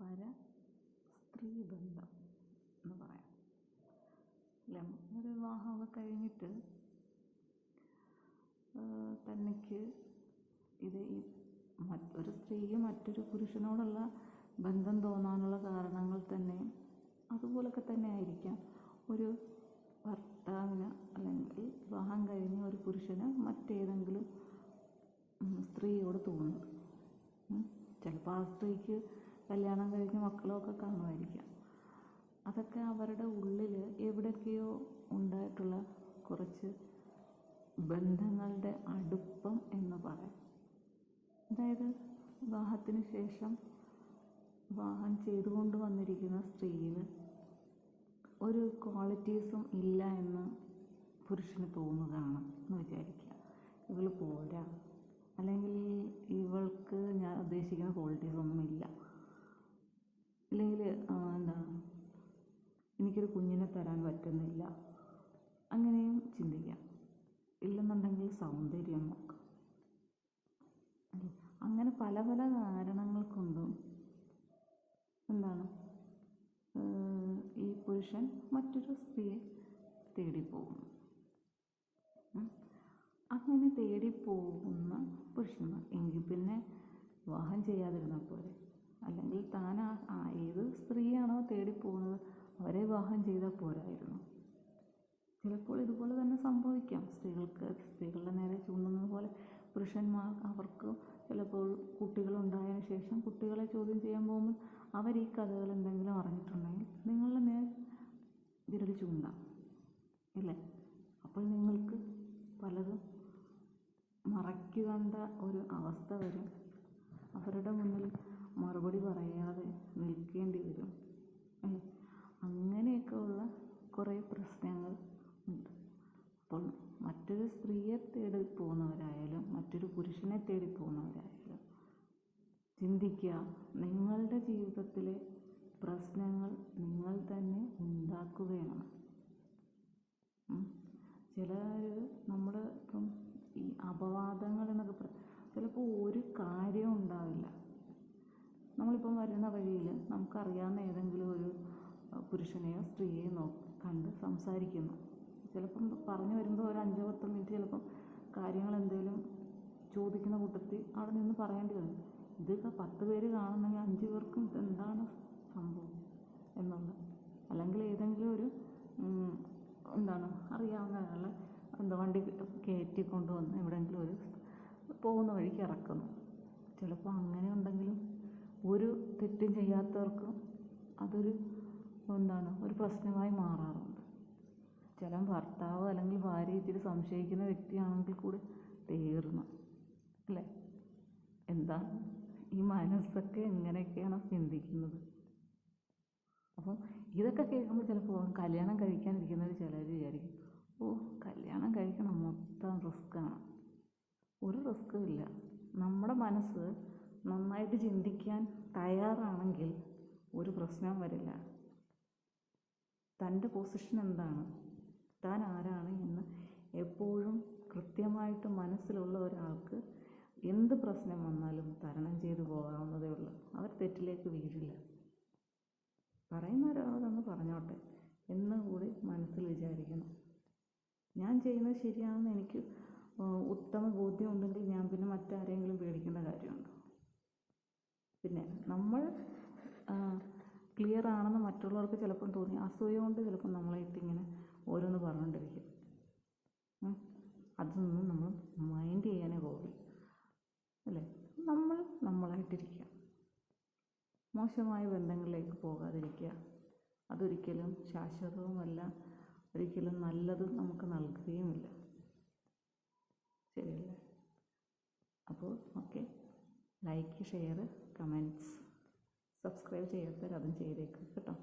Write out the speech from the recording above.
പര സ്ത്രീ ബന്ധം എന്ന് പറയാം. അല്ലേ? ഒരു വിവാഹമൊക്കെ കഴിഞ്ഞിട്ട് തനിക്ക് ഇത് ഈ ഒരു സ്ത്രീക്ക് മറ്റൊരു പുരുഷനോടുള്ള ബന്ധം തോന്നാനുള്ള കാരണങ്ങൾ തന്നെ അതുപോലൊക്കെ തന്നെ ആയിരിക്കാം. ഒരു ഭർത്താവിന് അല്ലെങ്കിൽ വിവാഹം കഴിഞ്ഞ ഒരു പുരുഷന് മറ്റേതെങ്കിലും സ്ത്രീയോട് തോന്നുന്നത് ചിലപ്പോൾ ആ സ്ത്രീക്ക് കല്യാണം കഴിഞ്ഞ് മക്കളൊക്കെ കാണുമായിരിക്കാം. അതൊക്കെ അവരുടെ ഉള്ളിൽ എവിടെയൊക്കെയോ ഉണ്ടായിട്ടുള്ള കുറച്ച് ബന്ധങ്ങളുടെ അടുപ്പം എന്ന് പറയാം. അതായത് വിവാഹത്തിന് ശേഷം വിവാഹം ചെയ്തുകൊണ്ട് വന്നിരിക്കുന്ന സ്ത്രീയിൽ ഒരു ക്വാളിറ്റീസും ഇല്ല എന്ന് പുരുഷന് തോന്നുകയാണ് എന്ന് വിചാരിക്കുക. ഇവൾ പോരാ. അല്ലെങ്കിൽ ഇവൾക്ക് ഞാൻ ഉദ്ദേശിക്കുന്ന ക്വാളിറ്റീസ് ഒന്നുമില്ല അല്ലെങ്കിൽ എന്താണ് എനിക്കൊരു കുഞ്ഞിനെ തരാൻ പറ്റുന്നില്ല. അങ്ങനെയും ചിന്തിക്കാം. ഇല്ലെന്നുണ്ടെങ്കിൽ സൗന്ദര്യം നോക്കാം. അങ്ങനെ പല പല കാരണങ്ങൾ കൊണ്ടും എന്താണ് ഈ പുരുഷൻ മറ്റൊരു സ്ത്രീയെ തേടിപ്പോകുന്നു. അങ്ങനെ തേടിപ്പോകുന്ന പുരുഷന്മാർ എങ്കിൽ പിന്നെ വിവാഹം ചെയ്യാതിരുന്ന പോലെ അല്ലെങ്കിൽ താൻ ആ ഏത് സ്ത്രീയാണോ തേടിപ്പോകുന്നത് അവരെ വിവാഹം ചെയ്താൽ പോരായിരുന്നു. ചിലപ്പോൾ ഇതുപോലെ തന്നെ സംഭവിക്കാം. സ്ത്രീകൾക്ക് സ്ത്രീകളുടെ നേരെ ചൂണ്ടുന്നത് പോലെ പുരുഷന്മാർ അവർക്ക് ചിലപ്പോൾ കുട്ടികളുണ്ടായതിനു ശേഷം കുട്ടികളെ ചോദ്യം ചെയ്യാൻ പോകുമ്പോൾ അവർ ഈ കഥകൾ എന്തെങ്കിലും അറിഞ്ഞിട്ടുണ്ടെങ്കിൽ നിങ്ങളുടെ നേർ വിരൽ ചൂണ്ടാം ഇല്ലേ അപ്പോൾ നിങ്ങൾക്ക് പലതും മറയ്ക്കേണ്ട ഒരു അവസ്ഥ വരും. അവരുടെ മുന്നിൽ മറുപടി പറയാതെ നിൽക്കേണ്ടി വരും അല്ലേ? അങ്ങനെയൊക്കെ ഉള്ള കുറേ പ്രശ്നങ്ങൾ ഉണ്ട്. അപ്പോൾ മറ്റൊരു സ്ത്രീയെ തേടി പോകുന്നവരായാലും മറ്റൊരു പുരുഷനെ തേടി പോകുന്നവരായാലും ചിന്തിക്കുക നിങ്ങളുടെ ജീവിതത്തിലെ പ്രശ്നങ്ങൾ നിങ്ങൾ തന്നെ ഉണ്ടാക്കുകയാണ്. ചിലർ നമ്മൾ ഇപ്പം ഈ അപവാദങ്ങൾ എന്നൊക്കെ പറയും ചിലപ്പോൾ ഒരു കാര്യവും ഉണ്ടാവില്ല നമ്മളിപ്പം വരുന്ന വഴിയിൽ നമുക്കറിയാവുന്ന ഏതെങ്കിലും ഒരു പുരുഷനെയോ സ്ത്രീയെയോ നോക്കി കണ്ട് സംസാരിക്കുന്നു. ചിലപ്പം പറഞ്ഞു വരുമ്പോൾ ഒരു അഞ്ചോ പത്തോ മിനിറ്റ് ചിലപ്പം കാര്യങ്ങൾ എന്തെങ്കിലും ചോദിക്കുന്ന കൂട്ടത്തിൽ അവിടെ നിന്ന് പറയേണ്ടി വരും. ഇതൊക്കെ പത്ത് പേര് കാണുന്നെങ്കിൽ അഞ്ച് പേർക്കും ഇതെന്താണ് സംഭവം എന്നുള്ള. അല്ലെങ്കിൽ ഏതെങ്കിലും ഒരു എന്താണ് അറിയാവുന്ന ഒരാളെ എന്താ വണ്ടി കയറ്റി കൊണ്ടുവന്ന് എവിടെയെങ്കിലും ഒരു പോകുന്ന വഴിക്ക് ഇറക്കുന്നു. ചിലപ്പോൾ അങ്ങനെ ഉണ്ടെങ്കിലും ഒരു തെറ്റും ചെയ്യാത്തവർക്കും അതൊരു എന്താണ് ഒരു പ്രശ്നമായി മാറാറുണ്ട്. ചില ഭർത്താവ് അല്ലെങ്കിൽ ഭാര്യ ഇച്ചിരി സംശയിക്കുന്ന വ്യക്തിയാണെങ്കിൽ കൂടി തീർന്നു അല്ലേ? എന്താ ഈ മനസ്സൊക്കെ എങ്ങനെയൊക്കെയാണ് ചിന്തിക്കുന്നത്? അപ്പം ഇതൊക്കെ കേൾക്കുമ്പോൾ ചിലപ്പോൾ കല്യാണം കഴിക്കാനിരിക്കുന്നവർ ചിലർ വിചാരിക്കും ഓ കല്യാണം കഴിക്കണം മൊത്തം റിസ്ക്കാണ്. ഒരു റിസ്ക്കും ഇല്ല. നമ്മുടെ മനസ്സ് നന്നായിട്ട് ചിന്തിക്കാൻ തയ്യാറാണെങ്കിൽ ഒരു പ്രശ്നവും വരില്ല. തന്റെ പൊസിഷൻ എന്താണ്? താൻ ആരാണ് എന്ന് എപ്പോഴും കൃത്യമായിട്ട് മനസ്സിലുള്ള ഒരാൾക്ക് എന്ത് പ്രശ്നം വന്നാലും തരണം ചെയ്തു പോകാവുന്നതേ ഉള്ളൂ. അവർ തെറ്റിലേക്ക് വീഴില്ല. പറയുന്നവരതൊന്ന് പറഞ്ഞോട്ടെ എന്ന് കൂടി മനസ്സിൽ വിചാരിക്കണം ഞാൻ ചെയ്യുന്നത് ശരിയാണെന്ന് എനിക്ക് ഉത്തമ ബോധ്യം ഉണ്ടെങ്കിൽ ഞാൻ പിന്നെ മറ്റാരെങ്കിലും പേടിക്കേണ്ട കാര്യമുണ്ടോ? പിന്നെ നമ്മൾ ക്ലിയർ ആണെന്ന് മറ്റുള്ളവർക്ക് ചിലപ്പം തോന്നി. അസൂയ കൊണ്ട് ചിലപ്പം നമ്മളായിട്ട് ഇങ്ങനെ ഓരോന്ന് പറഞ്ഞുകൊണ്ടിരിക്കും. അതൊന്നും നമ്മൾ മൈൻഡ് ചെയ്യാനേ പോകില്ല അല്ലേ? നമ്മൾ നമ്മളായിട്ടിരിക്കുക. മോശമായ ബന്ധങ്ങളിലേക്ക് പോകാതിരിക്കുക. അതൊരിക്കലും ശാശ്വതവുമല്ല. ഒരിക്കലും നല്ലത് നമുക്ക് നൽകുകയുമില്ല. ശരിയല്ലേ? അപ്പോൾ okay. Like share comments subscribe ചെയ്യാത്തവരതും ചെയ്തേക്കും കേട്ടോ.